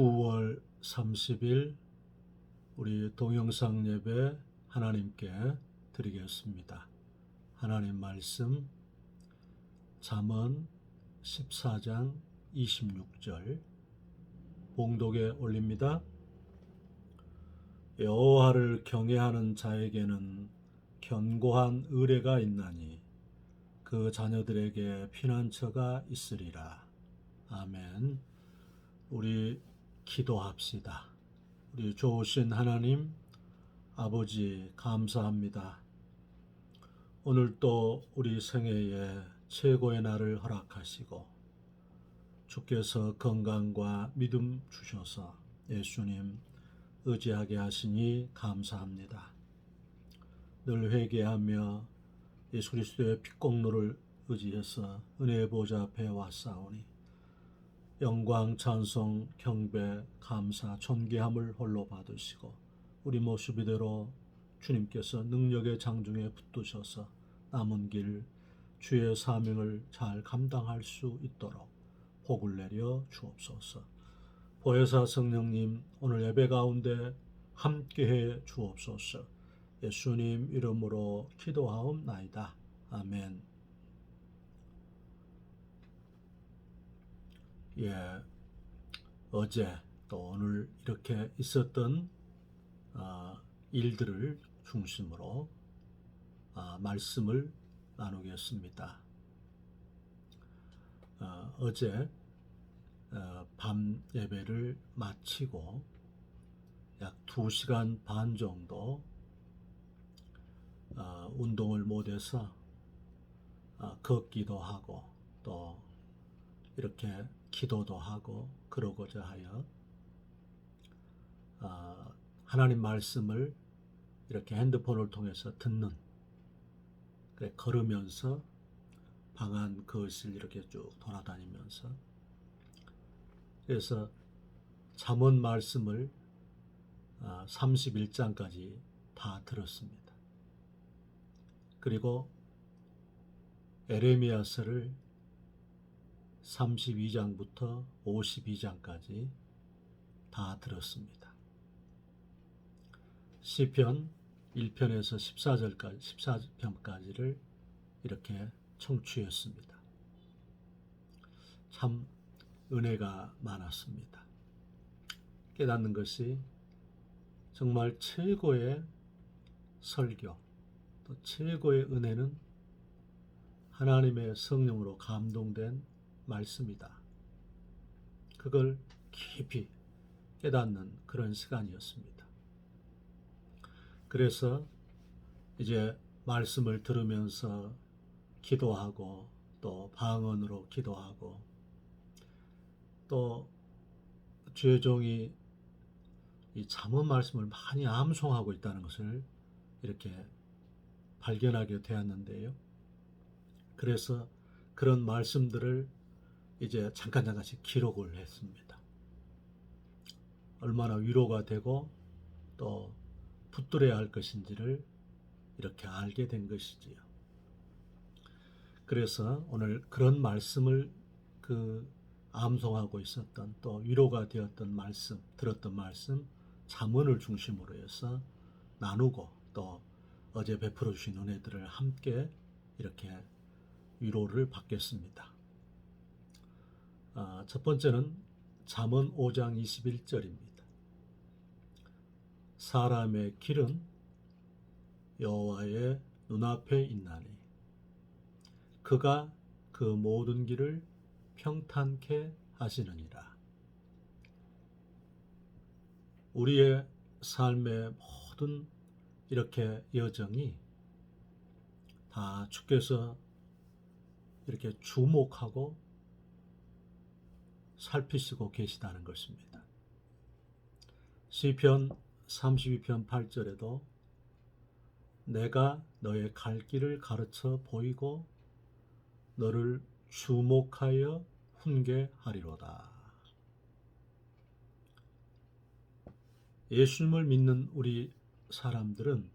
9월 30일 우리 동영상 예배 하나님께 드리겠습니다. 하나님 말씀 잠언 14장 26절 봉독에 올립니다. 여호와를 경외하는 자에게는 견고한 의뢰가 있나니 그 자녀들에게 피난처가 있으리라. 아멘. 우리 기도합시다. 우리 좋으신 하나님, 아버지, 감사합니다. 오늘 또 우리 생애에 최고의 날을 허락하시고, 주께서 건강과 믿음 주셔서 예수님 의지하게 하시니 감사합니다. 늘 회개하며 예수 그리스도의 핏공로를 의지해서 은혜의 보좌 앞에 왔사오니 영광, 찬송, 경배, 감사, 존귀함을 홀로 받으시고 우리 모습 이대로 주님께서 능력의 장중에 붙드셔서 남은 길 주의 사명을 잘 감당할 수 있도록 복을 내려 주옵소서. 보혜사 성령님 오늘 예배 가운데 함께해 주옵소서. 예수님 이름으로 기도하옵나이다. 아멘. 예, 어제 또 오늘 이렇게 있었던 아, 일들을 중심으로 아, 말씀을 나누겠습니다. 어, 어제 어, 밤 예배를 마치고 약 2시간 반 정도 어, 운동을 못해서 어, 걷기도 하고 또 이렇게 기도도 하고 그러고자 하여 어, 하나님 말씀을 이렇게 핸드폰을 통해서 듣는 그래 걸으면서 방 안 거실 이렇게 쭉 돌아다니면서 그래서 잠언 말씀을 31장까지 다 들었습니다. 그리고 에레미야서를 32장부터 52장까지 다 들었습니다. 시편 1편에서 14절까지 14편까지를 이렇게 청취했습니다. 참 은혜가 많았습니다. 깨닫는 것이 정말 최고의 설교, 또 최고의 은혜는 하나님의 성령으로 감동된 말씀이다. 그걸 깊이 깨닫는 그런 시간이었습니다. 그래서 이제 말씀을 들으면서 기도하고 또 방언으로 기도하고 또 죄종이 이 잠언 말씀을 많이 암송하고 있다는 것을 이렇게 발견하게 되었는데요. 그래서 그런 말씀들을 이제 잠깐 잠깐씩 기록을 했습니다. 얼마나 위로가 되고 또 붙들어야 할 것인지를 이렇게 알게 된 것이지요. 그래서 오늘 그런 말씀을 그 암송하고 있었던 또 위로가 되었던 말씀, 들었던 말씀, 잠언을 중심으로 해서 나누고 또 어제 베풀어 주신 은혜들을 함께 이렇게 위로를 받겠습니다. 아, 첫 번째는 잠언 5장 21절입니다. 사람의 길은 여호와의 눈앞에 있나니 그가 그 모든 길을 평탄케 하시느니라. 우리의 삶의 모든 이렇게 여정이 다 주께서 이렇게 주목하고 살피시고 계시다는 것입니다. 시편 32편 8절에도 내가 너의 갈 길을 가르쳐 보이고 너를 주목하여 훈계하리로다. 예수님을 믿는 우리 사람들은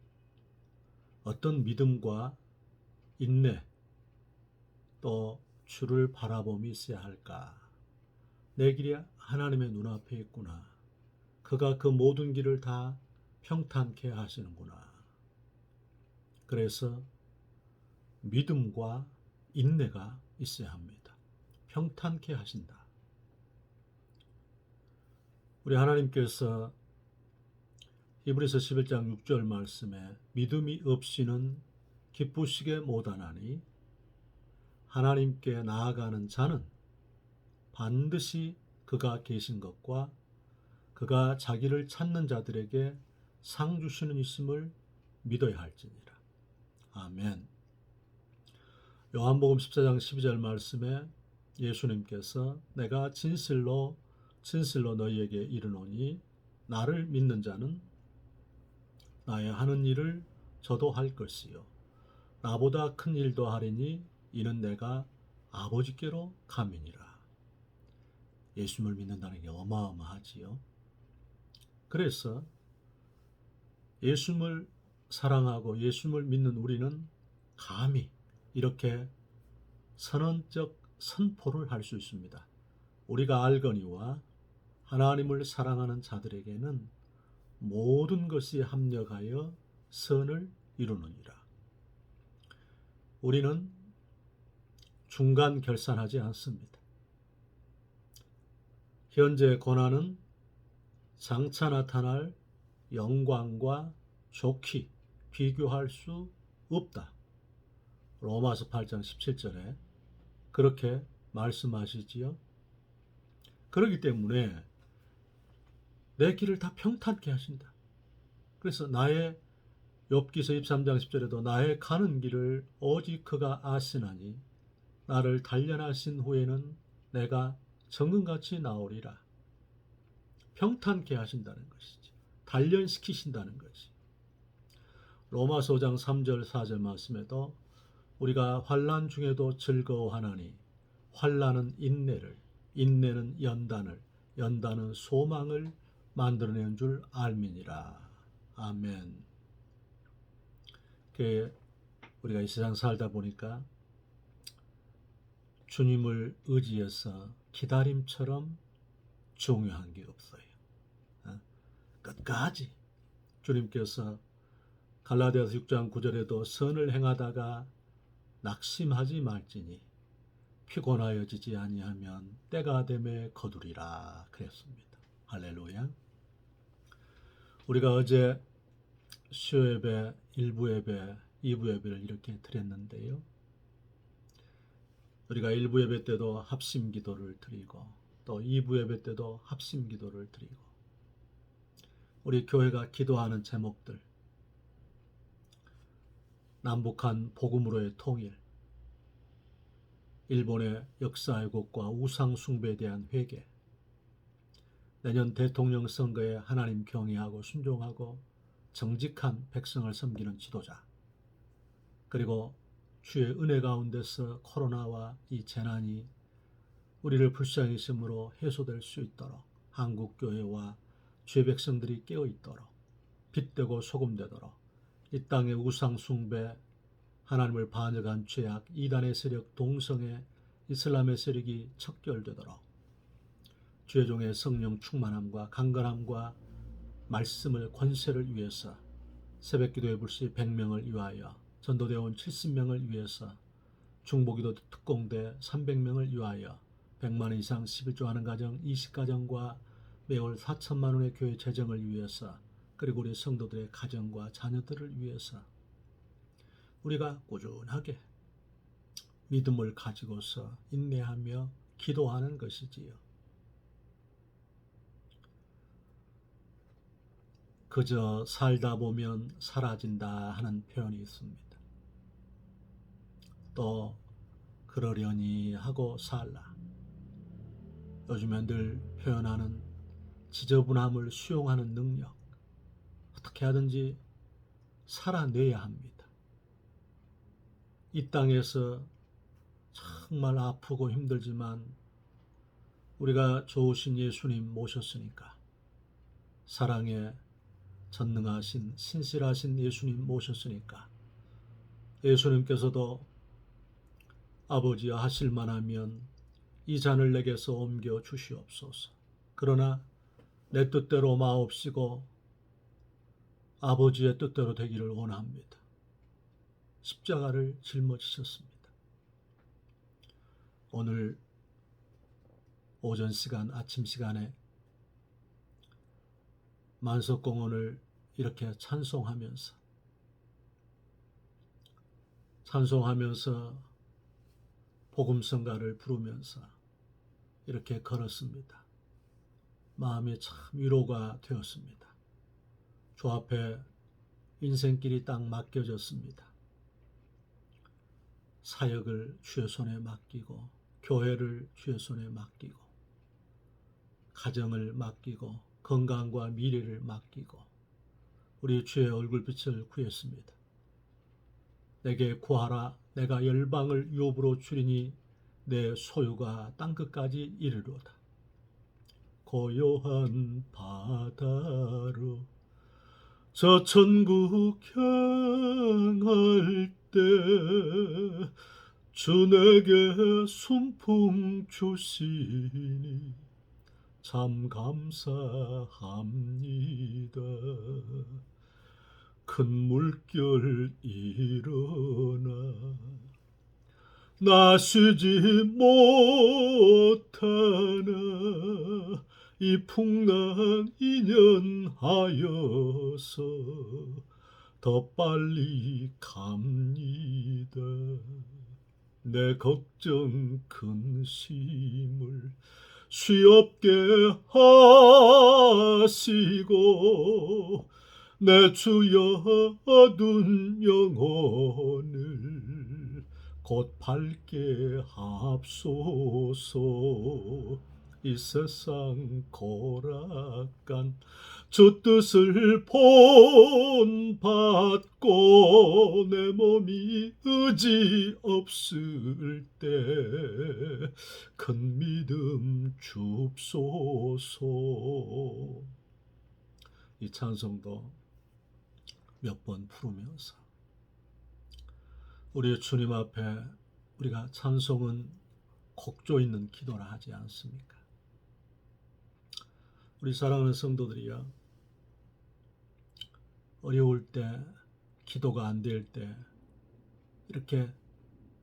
어떤 믿음과 인내 또 주를 바라봄이 있어야 할까? 내 길이 하나님의 눈앞에 있구나. 그가 그 모든 길을 다 평탄케 하시는구나. 그래서 믿음과 인내가 있어야 합니다. 평탄케 하신다. 우리 하나님께서 히브리서 11장 6절 말씀에 믿음이 없이는 기쁘시게 못하나니 하나님께 나아가는 자는 반드시 그가 계신 것과 그가 자기를 찾는 자들에게 상 주시는 있음을 믿어야 할지니라. 아멘. 요한복음 14장 12절 말씀에 예수님께서 내가 진실로 진실로 너희에게 이르노니 나를 믿는 자는 나의 하는 일을 저도 할 것이요 나보다 큰 일도 하리니 이는 내가 아버지께로 감이니라. 예수님을 믿는다는 게 어마어마하지요. 그래서 예수님을 사랑하고 예수님을 믿는 우리는 감히 이렇게 선언적 선포를 할 수 있습니다. 우리가 알거니와 하나님을 사랑하는 자들에게는 모든 것이 합력하여 선을 이루느니라. 우리는 중간 결산하지 않습니다. 현재 고난은 장차 나타날 영광과 좋기 비교할 수 없다. 로마서 8장 17절에 그렇게 말씀하시지요. 그렇기 때문에 내 길을 다 평탄케 하신다. 그래서 나의 욥기서 23장 10절에도 나의 가는 길을 오직 그가 아시나니 나를 단련하신 후에는 내가 정금같이 나오리라. 평탄케 하신다는 것이지. 단련시키신다는 것이. 로마서 5장 3절 4절 말씀에도 우리가 환란 중에도 즐거워하나니 환란은 인내를 인내는 연단을 연단은 소망을 만들어낸 줄 알미니라. 아멘. 그 우리가 이 세상 살다 보니까 주님을 의지해서 기다림처럼 중요한 게 없어요. 어? 끝까지 주님께서 갈라디아서 6장 9절에도 선을 행하다가 낙심하지 말지니 피곤하여지지 아니하면 때가 됨에 거두리라 그랬습니다. 할렐루야. 우리가 어제 수요 예배, 일부 예배, 이부 예배를 이렇게 드렸는데요. 우리가 일부 예배 때도 합심 기도를 드리고 또 2부 예배 때도 합심 기도를 드리고 우리 교회가 기도하는 제목들 남북한 복음으로의 통일 일본의 역사 왜곡과 우상 숭배에 대한 회개 내년 대통령 선거에 하나님 경외하고 순종하고 정직한 백성을 섬기는 지도자 그리고 주의 은혜 가운데서 코로나와 이 재난이 우리를 불쌍히 심으로 해소될 수 있도록 한국 교회와 주의 백성들이 깨어 있도록 빛되고 소금되도록 이 땅의 우상 숭배 하나님을 반역한 죄악 이단의 세력 동성애 이슬람의 세력이 척결되도록 주의 종의 성령 충만함과 강건함과 말씀을 권세를 위해서 새벽 기도의 불씨 100명을 위하여 전도대원 70명을 위해서 중보기도 특공대 300명을 위하여 100만 이상 11조 하는 가정 20가정과 매월 4천만 원의 교회 재정을 위해서 그리고 우리 성도들의 가정과 자녀들을 위해서 우리가 꾸준하게 믿음을 가지고서 인내하며 기도하는 것이지요. 그저 살다 보면 사라진다 하는 표현이 있습니다. 또 그러려니 하고 살라. 요즘에 늘 표현하는 지저분함을 수용하는 능력. 어떻게 하든지 살아내야 합니다. 이 땅에서 정말 아프고 힘들지만 우리가 좋으신 예수님 모셨으니까 사랑에 전능하신 신실하신 예수님 모셨으니까 예수님께서도 아버지 하실 만하면 이 잔을 내게서 옮겨 주시옵소서. 그러나 내 뜻대로 마옵시고 아버지의 뜻대로 되기를 원합니다. 십자가를 짊어지셨습니다. 오늘 오전 시간, 아침 시간에 만석공원을 이렇게 찬송하면서 찬송하면서 복음성가를 부르면서 이렇게 걸었습니다. 마음이 참 위로가 되었습니다. 주 앞에 인생길이 딱 맡겨졌습니다. 사역을 주의 손에 맡기고 교회를 주의 손에 맡기고 가정을 맡기고 건강과 미래를 맡기고 우리 주의 얼굴빛을 구했습니다. 내게 구하라 내가 열방을 유업으로 줄이니 내 소유가 땅끝까지 이르로다. 고요한 바다로 저 천국 향할 때 주 내게 순풍 주시니 참 감사합니다. 큰 물결 일어나 나쉬지 못하나 이 풍랑 인연하여서 더 빨리 갑니다. 내 걱정 근심을 쉬없게 하시고 내 주여 어두운 영혼을 곧 밝게 합소서. 이 세상 고락간 주 뜻을 본받고 내 몸이 의지 없을 때 큰 믿음 줍소서. 이 찬송도 몇 번 부르면서 우리 주님 앞에 우리가 찬송은 곡조 있는 기도를 하지 않습니까? 우리 사랑하는 성도들이요. 어려울 때, 기도가 안 될 때, 이렇게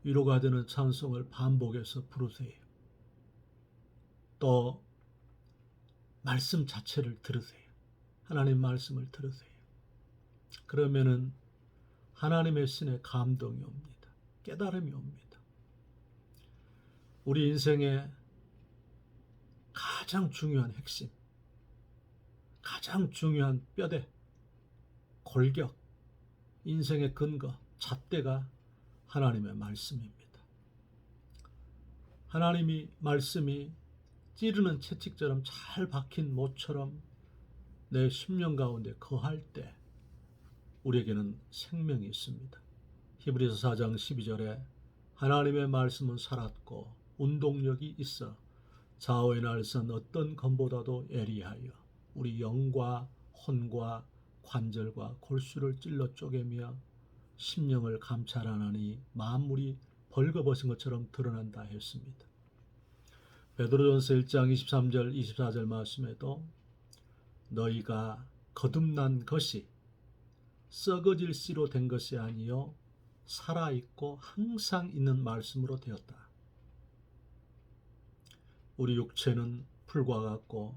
위로가 되는 찬송을 반복해서 부르세요. 또, 말씀 자체를 들으세요. 하나님 말씀을 들으세요. 그러면은 하나님의 신의 감동이 옵니다. 깨달음이 옵니다. 우리 인생의 가장 중요한 핵심, 가장 중요한 뼈대, 골격, 인생의 근거, 잣대가 하나님의 말씀입니다. 하나님이 말씀이 찌르는 채찍처럼 잘 박힌 못처럼 내 심령 가운데 거할 때 우리에게는 생명이 있습니다. 히브리서 4장 12절에 하나님의 말씀은 살았고 운동력이 있어 좌우의 날선 어떤 검보다도 예리하여 우리 영과 혼과 관절과 골수를 찔러 쪼개며 심령을 감찰하나니 만물이 벌거벗은 것처럼 드러난다 했습니다. 베드로전서 1장 23절 24절 말씀에도 너희가 거듭난 것이 썩어질 씨로 된 것이 아니요 살아 있고 항상 있는 말씀으로 되었다. 우리 육체는 풀과 같고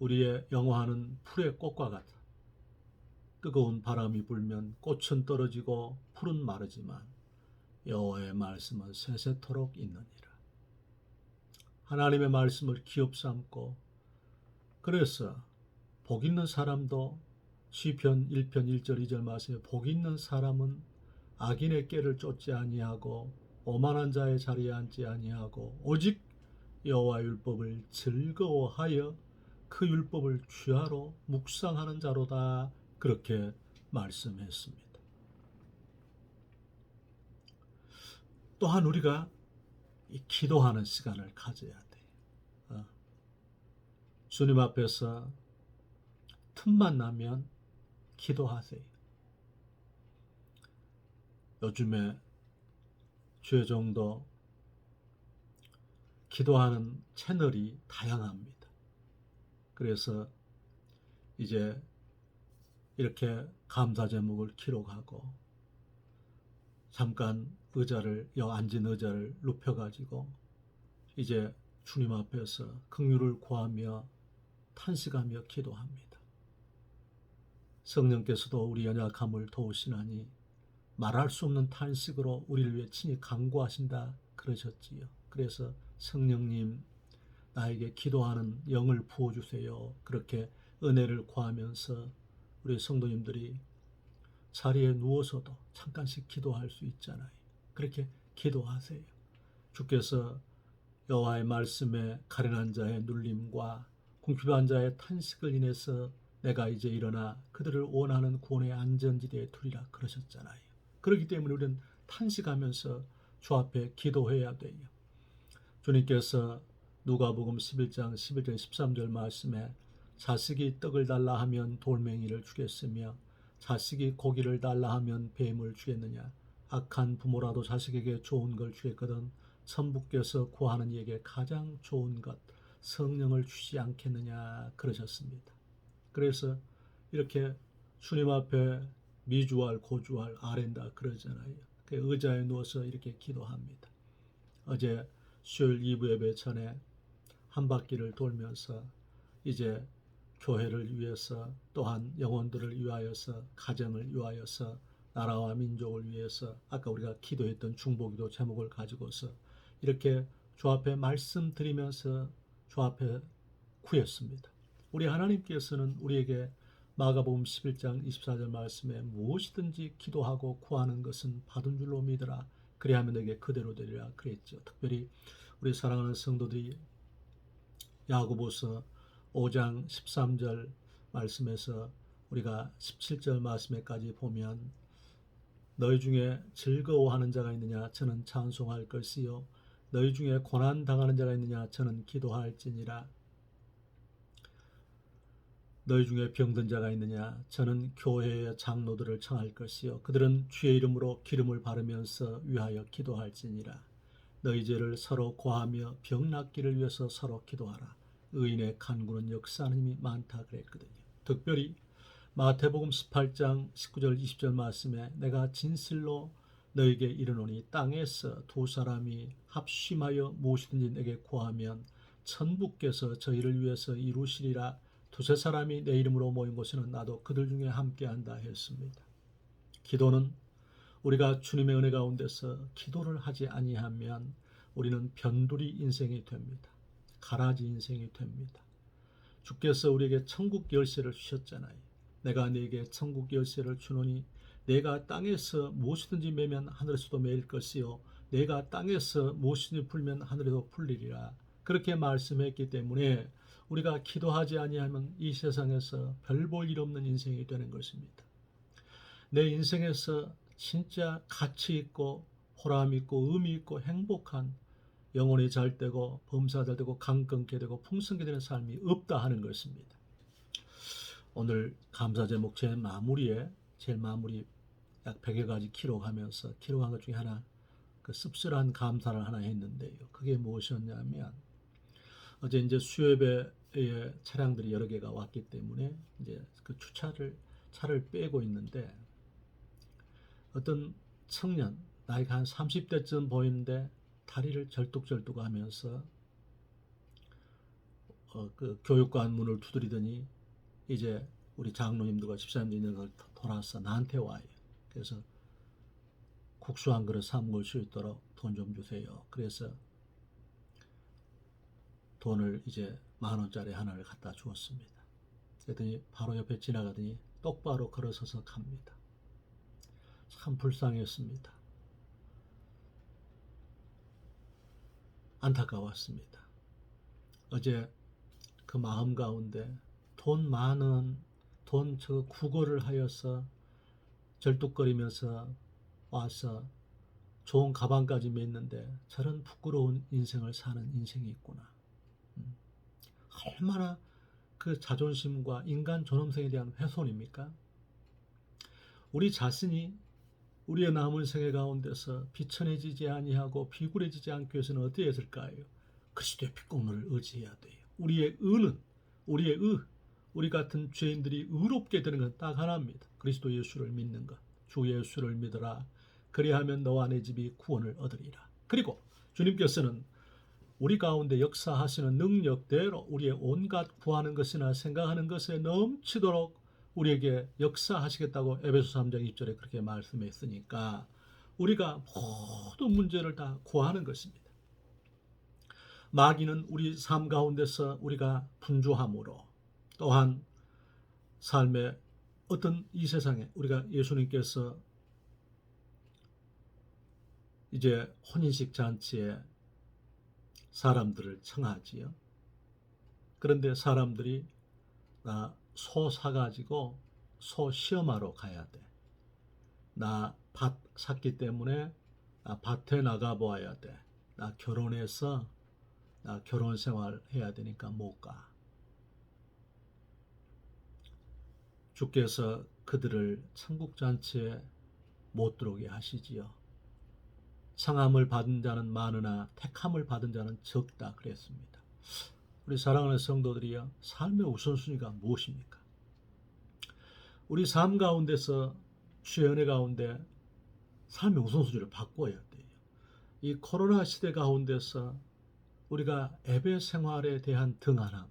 우리의 영화는 풀의 꽃과 같아. 뜨거운 바람이 불면 꽃은 떨어지고 풀은 마르지만 여호와의 말씀은 세세토록 있느니라. 하나님의 말씀을 기업 삼고 그래서 복 있는 사람도 시편 1편 1절 2절 말씀에 복 있는 사람은 악인의 깨를 쫓지 아니하고 오만한 자의 자리에 앉지 아니하고 오직 여호와 율법을 즐거워하여 그 율법을 취하로 묵상하는 자로다 그렇게 말씀했습니다. 또한 우리가 기도하는 시간을 가져야 돼. 어. 주님 앞에서 틈만 나면 기도하세요. 요즘에 죄정도 기도하는 채널이 다양합니다. 그래서 이제 이렇게 감사 제목을 기록하고 잠깐 의자를 여 앉은 의자를 눕혀 가지고 이제 주님 앞에서 긍휼을 구하며 탄식하며 기도합니다. 성령께서도 우리 연약함을 도우시나니 말할 수 없는 탄식으로 우리를 위해 친히 간구하신다 그러셨지요. 그래서 성령님 나에게 기도하는 영을 부어 주세요. 그렇게 은혜를 구하면서 우리 성도님들이 자리에 누워서도 잠깐씩 기도할 수 있잖아요. 그렇게 기도하세요. 주께서 여호와의 말씀에 가련한 자의 눌림과 궁핍한 자의 탄식을 인해서 내가 이제 일어나 그들을 원하는 구원의 안전지대에 두리라 그러셨잖아요. 그렇기 때문에 우리는 탄식하면서 주 앞에 기도해야 돼요. 주님께서 누가복음 11장 11절 13절 말씀에 자식이 떡을 달라 하면 돌멩이를 주겠으며 자식이 고기를 달라 하면 뱀을 주겠느냐 악한 부모라도 자식에게 좋은 걸 주겠거든 천부께서 구하는 이에게 가장 좋은 것 성령을 주지 않겠느냐 그러셨습니다. 그래서 이렇게 주님 앞에 미주알 고주알 아랜다 그러잖아요. 그 의자에 누워서 이렇게 기도합니다. 어제 수요일 2부 예배 전에 한 바퀴를 돌면서 이제 교회를 위해서 또한 영혼들을 위하여서 가정을 위하여서 나라와 민족을 위해서 아까 우리가 기도했던 중보기도 제목을 가지고서 이렇게 주 앞에 말씀드리면서 주 앞에 구했습니다. 우리 하나님께서는 우리에게 마가복음 11장 24절 말씀에 무엇이든지 기도하고 구하는 것은 받은 줄로 믿으라. 그리하면 내게 그대로 되리라 그랬죠. 특별히 우리 사랑하는 성도들이 야고보서 5장 13절 말씀에서 우리가 17절 말씀에까지 보면 너희 중에 즐거워하는 자가 있느냐 저는 찬송할 것이요 너희 중에 고난 당하는 자가 있느냐 저는 기도할지니라 너희 중에 병든 자가 있느냐? 저는 교회의 장로들을 청할 것이요. 그들은 주의 이름으로 기름을 바르면서 위하여 기도할지니라. 너희 죄를 서로 고하며 병 낫기를 위해서 서로 기도하라. 의인의 간구는 역사하는 힘이 많다 그랬거든요. 특별히 마태복음 18장 19절 20절 말씀에 내가 진실로 너에게 이르노니 땅에서 두 사람이 합심하여 무엇이든지 내게 구하면 천부께서 저희를 위해서 이루시리라 두세 사람이 내 이름으로 모인 곳에는 나도 그들 중에 함께한다 했습니다. 기도는 우리가 주님의 은혜 가운데서 기도를 하지 아니하면 우리는 변두리 인생이 됩니다. 가라지 인생이 됩니다. 주께서 우리에게 천국 열쇠를 주셨잖아요. 내가 네게 천국 열쇠를 주노니 내가 땅에서 무엇이든지 매면 하늘에서도 매일 것이요 내가 땅에서 무엇이든지 풀면 하늘에도 풀리리라. 그렇게 말씀했기 때문에 우리가 기도하지 아니하면 이 세상에서 별 볼 일 없는 인생이 되는 것입니다. 내 인생에서 진짜 가치 있고 보람 있고 의미 있고 행복한 영혼이 잘 되고 범사 잘 되고 강 끊게 되고 풍성게 되는 삶이 없다 하는 것입니다. 오늘 감사 제목 제 마무리에 제일 마무리 약 100여 가지 기록하면서 기록한 것 중에 하나 그 씁쓸한 감사를 하나 했는데요. 그게 무엇이었냐면 어제 이제 수협에 차량들이 여러 개가 왔기 때문에 이제 그 주차를 차를 빼고 있는데 어떤 청년 나이가 한 30대쯤 보이는데 다리를 절뚝절뚝 하면서 어, 그 교육관 문을 두드리더니 이제 우리 장로님들과 집사님들 있는 걸 돌아서 나한테 와요. 그래서 국수 한 그릇 사 먹을 수 있도록 돈 좀 주세요. 그래서 돈을 이제 만 원짜리 하나를 갖다 주었습니다. 그랬더니 바로 옆에 지나가더니 똑바로 걸어서서 갑니다. 참 불쌍했습니다. 안타까웠습니다. 어제 그 마음 가운데 돈 많은 돈 저 구걸을 하여서 절뚝거리면서 와서 좋은 가방까지 맸는데 저런 부끄러운 인생을 사는 인생이 있구나. 음. 얼마나 그 자존심과 인간 존엄성에 대한 훼손입니까? 우리 자신이 우리의 남은 생애 가운데서 비천해지지 아니하고 비굴해지지 않기 위해서는 어떻게 했을까요? 그리스도의 피공로를 의지해야 돼요. 우리의 의는 우리의 의 우리 같은 죄인들이 의롭게 되는 건 딱 하나입니다. 그리스도 예수를 믿는 것. 주 예수를 믿어라. 그리하면 너와 내 집이 구원을 얻으리라. 그리고 주님께서는 우리 가운데 역사하시는 능력대로 우리의 온갖 구하는 것이나 생각하는 것에 넘치도록 우리에게 역사하시겠다고 에베소 3장 2절에 그렇게 말씀했으니까 우리가 모든 문제를 다 구하는 것입니다. 마귀는 우리 삶 가운데서 우리가 분주함으로 또한 삶의 어떤 이 세상에 우리가 예수님께서 이제 혼인식 잔치에 사람들을 청하지요. 그런데 사람들이 나 소 사가지고 소 시험하러 가야 돼. 나 밭 샀기 때문에 나 밭에 나가 보아야 돼. 나 결혼해서 나 결혼 생활 해야 되니까 못 가. 주께서 그들을 천국 잔치에 못 들어오게 하시지요. 상함을 받은 자는 많으나 택함을 받은 자는 적다 그랬습니다. 우리 사랑하는 성도들이여 삶의 우선순위가 무엇입니까? 우리 삶 가운데서 주연의 가운데 삶의 우선순위를 바꿔야 돼요. 이 코로나 시대 가운데서 우리가 예배 생활에 대한 등한함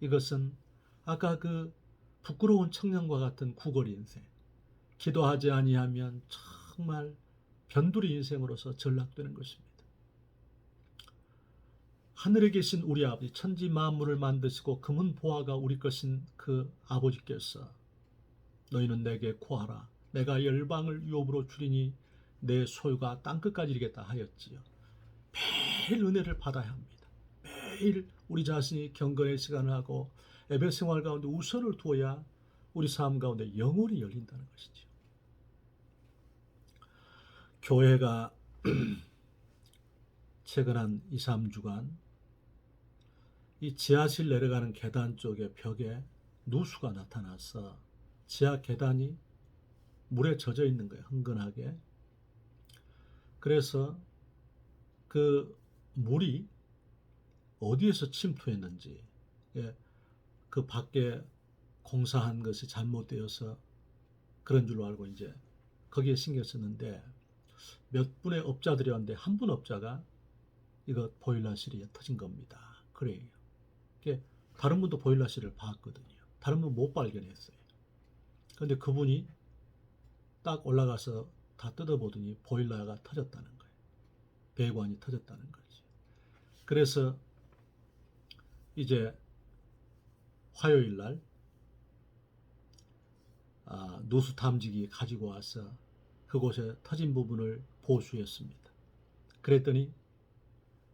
이것은 아까 그 부끄러운 청년과 같은 구걸 인생 기도하지 아니하면 정말 변두리 인생으로서 전락되는 것입니다. 하늘에 계신 우리 아버지 천지 만물을 만드시고 금은 보화가 우리 것인 그 아버지께서 너희는 내게 구하라 내가 열방을 유업으로 주리니 내 소유가 땅 끝까지 이르겠다 하였지요. 매일 은혜를 받아야 합니다. 매일 우리 자신이 경건의 시간을 하고 예배 생활 가운데 우선을 두어야 우리 삶 가운데 영혼이 열린다는 것이죠. 교회가 최근 한 2, 3주간 이 지하실 내려가는 계단 쪽에 벽에 누수가 나타나서 지하 계단이 물에 젖어 있는 거예요. 흥건하게. 그래서 그 물이 어디에서 침투했는지 예, 그 밖에 공사한 것이 잘못되어서 그런 줄로 알고 이제 거기에 신경 썼는데 몇 분의 업자들이 왔는데 한 분 업자가 이거 보일러실이 터진 겁니다. 그래요. 다른 분도 보일러실을 봤거든요. 다른 분 못 발견했어요. 근데 그분이 딱 올라가서 다 뜯어보더니 보일러가 터졌다는 거예요. 배관이 터졌다는 거지. 그래서 이제 화요일 날 아, 누수 탐지기 가지고 와서 그곳에 터진 부분을 보수했습니다. 그랬더니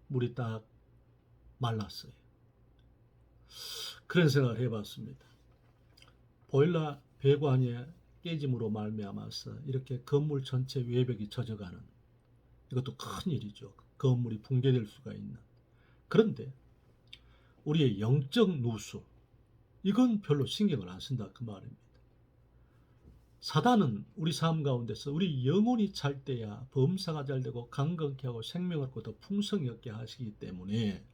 물이 딱 말랐어요. 그런 생각을 해봤습니다. 보일러 배관에 깨짐으로 말미암아서 이렇게 건물 전체 외벽이 젖어가는 이것도 큰 일이죠. 건물이 붕괴될 수가 있는. 그런데 우리의 영적 누수 이건 별로 신경을 안 쓴다 그 말입니다. 사단은 우리 삶 가운데서 우리 영혼이 잘 때야 범사가 잘 되고 강건케 하고 생명을 얻고 더 풍성히 얻게 하시기 때문에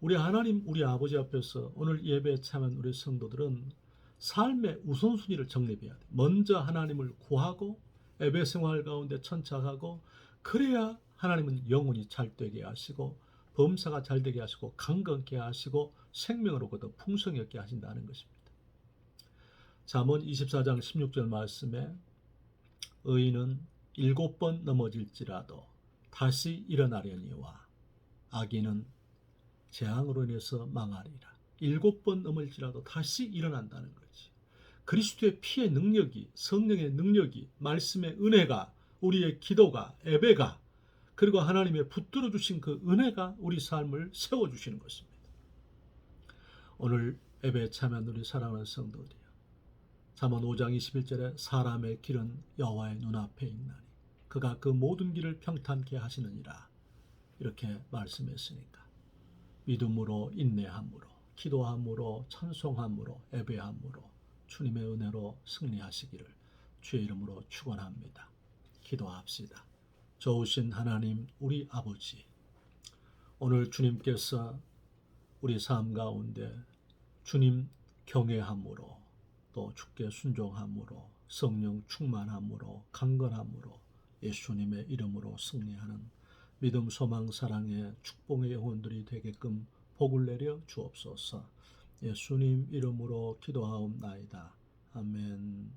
우리 하나님 우리 아버지 앞에서 오늘 예배에 참여한 우리 성도들은 삶의 우선순위를 정립해야 돼. 먼저 하나님을 구하고 예배 생활 가운데 천착하고 그래야 하나님은 영혼이 잘 되게 하시고 범사가 잘 되게 하시고 강건케 하시고 생명을 얻고 더 풍성히 얻게 하신다는 것입니다. 잠언 24장 16절 말씀에 의인은 일곱 번 넘어질지라도 다시 일어나려니와 악인은 재앙으로 인해서 망하리라. 일곱 번 넘을지라도 다시 일어난다는 거지. 그리스도의 피의 능력이 성령의 능력이 말씀의 은혜가 우리의 기도가 예배가 그리고 하나님의 붙들어 주신 그 은혜가 우리 삶을 세워 주시는 것입니다. 오늘 예배에 참여한 우리 사랑하는 성도들이요. 잠언 5장 21절에 사람의 길은 여호와의 눈앞에 있나니 그가 그 모든 길을 평탄케 하시느니라 이렇게 말씀했으니까 믿음으로 인내함으로 기도함으로 찬송함으로 예배함으로 주님의 은혜로 승리하시기를 주의 이름으로 축원합니다. 기도합시다. 좋으신 하나님 우리 아버지 오늘 주님께서 우리 삶 가운데 주님 경외함으로 또 주께 순종함으로 성령 충만함으로 강건함으로 예수님의 이름으로 승리하는 믿음 소망 사랑의 축복의 영혼들이 되게끔 복을 내려 주옵소서. 예수님 이름으로 기도하옵나이다. 아멘